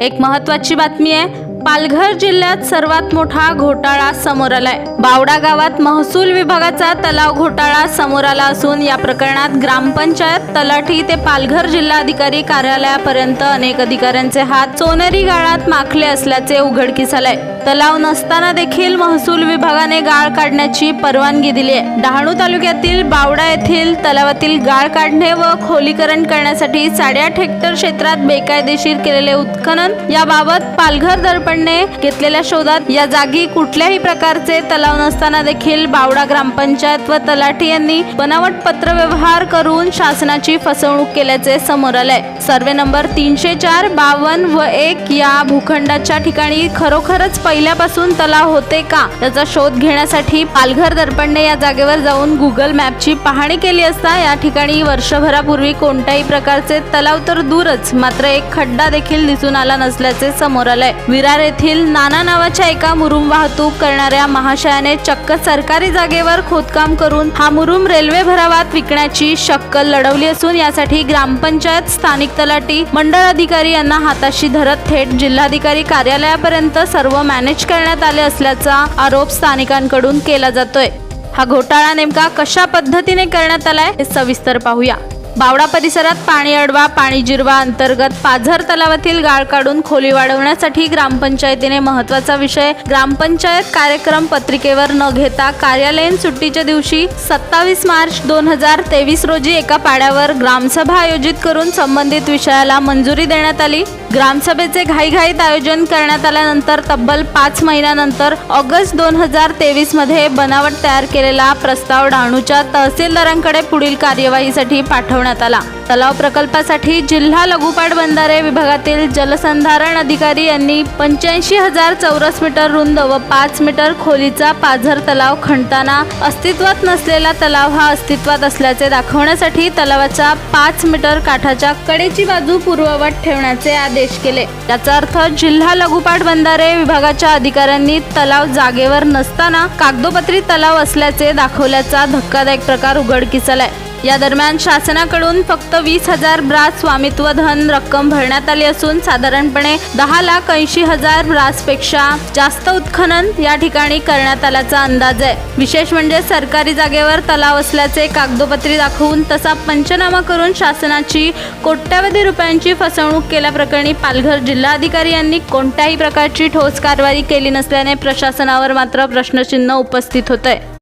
एक महत्वाची बातमी आहे. पालघर जिल्ह्यात सर्वात मोठा घोटाळा समोर आलाय. बावडा गावात महसूल विभागाचा तलाव घोटाळा समोर आला असून या प्रकरणात ग्रामपंचायत तलाठी ते पालघर जिल्हाधिकारी कार्यालयापर्यंत अनेक अधिकाऱ्यांचे हात सोनेरी गाळात माखले असल्याचे उघडकीस आलंय. तलाव नसताना देखील महसूल विभागाने गाळ काढण्याची परवानगी दिली आहे. डहाणू तालुक्यातील बावडा येथील तलावातील गाळ काढणे व खोलीकरण करण्यासाठी साडेआठ हेक्टर क्षेत्रात बेकायदेशीर केलेले उत्खनन याबाबत पालघर दर्पण दर्पणने घेतलेल्या शोधात या जागी कुठल्याही प्रकारचे तलाव नसताना देखील बावडा ग्रामपंचायत व तलाठी यांनी बनावट पत्र व्यवहार करून शासनाची फसवणूक केल्याचे समोर आले सर्वे नंबर तीनशे चार बावन्न व एक या भूखंडाच्या ठिकाणी खरोखरच पहिल्यापासून तलाव होते का? याचा शोध घेण्यासाठी पालघर दर्पणने या जागेवर जाऊन गुगल मॅपची पाहणी केली असता या ठिकाणी वर्षभरापूर्वी कोणत्याही प्रकारचे तलाव तर दूरच मात्र एक खड्डा देखील दिसून आला नसल्याचे समोर आलंय. विरार येथील नाना नावाच्या एका मुरुम वाहतूक करणाऱ्या महाशयाने चक्क सरकारी जागेवर खोदकाम करून हा मुरुम रेल्वे भरावात विकण्याची शक्कल लढवली असून यासाठी ग्रामपंचायत स्थानिक तलाठी मंडळ अधिकारी यांना हाताशी धरत थेट जिल्हाधिकारी कार्यालयापर्यंत सर्व मॅनेज करण्यात आले असल्याचा आरोप स्थानिकांकडून केला जातोय. हा घोटाळा नेमका कशा पद्धतीने करण्यात आलाय हे सविस्तर पाहूया. बावडा परिसरात पाणी अडवा पाणी जिरवा अंतर्गत पाझर तलावातील गाळ काढून खोली वाढवण्यासाठी ग्रामपंचायतीने महत्त्वाचा विषय ग्रामपंचायत कार्यक्रम पत्रिकेवर न घेता कार्यालयीन सुट्टीच्या दिवशी सत्तावीस मार्च दोन हजार तेवीस रोजी एका पाड्यावर ग्रामसभा आयोजित करून संबंधित विषयाला मंजुरी देण्यात आली. ग्रामसभेचे घाईघाईत आयोजन करण्यात आल्यानंतर तब्बल पाच महिन्यानंतर ऑगस्ट दोन हजार तेवीसमध्ये बनावट तयार केलेला प्रस्ताव डहाणूच्या तहसीलदारांकडे पुढील कार्यवाहीसाठी पाठवण्यात आला. तलाव प्रकल्पासाठी जिल्हा लघुपाट बंधारे विभागातील जलसंधारण अधिकारी यांनी पंच्याऐंशी हजार चौरस मीटर रुंद व पाच मीटर खोलीचा पाझर तलाव खणताना अस्तित्वात नसलेला तलाव हा अस्तित्वात असल्याचे दाखवण्यासाठी तलावाच्या पाच मीटर काठाच्या कडेची बाजू पूर्ववत ठेवण्याचे आदेश केले. याचा अर्थ जिल्हा लघुपाट बंधारे विभागाच्या अधिकाऱ्यांनी तलाव जागेवर नसताना कागदोपत्री तलाव असल्याचे दाखवल्याचा धक्कादायक प्रकार उघडकीस आलाय. या दरम्यान शासनाकडून फक्त वीस हजार ब्रास स्वामित्व धन रक्कम भरण्यात आली असून साधारणपणे दहा लाख ऐंशी हजार ब्रासपेक्षा जास्त उत्खनन या ठिकाणी करण्यात आल्याचा अंदाज आहे. विशेष म्हणजे सरकारी जागेवर तलाव असल्याचे कागदोपत्री दाखवून तसा पंचनामा करून शासनाची कोट्यावधी रुपयांची फसवणूक केल्याप्रकरणी पालघर जिल्हाधिकारी यांनी कोणत्याही प्रकारची ठोस कारवाई केली नसल्याने प्रशासनावर मात्र प्रश्नचिन्ह उपस्थित होत आहे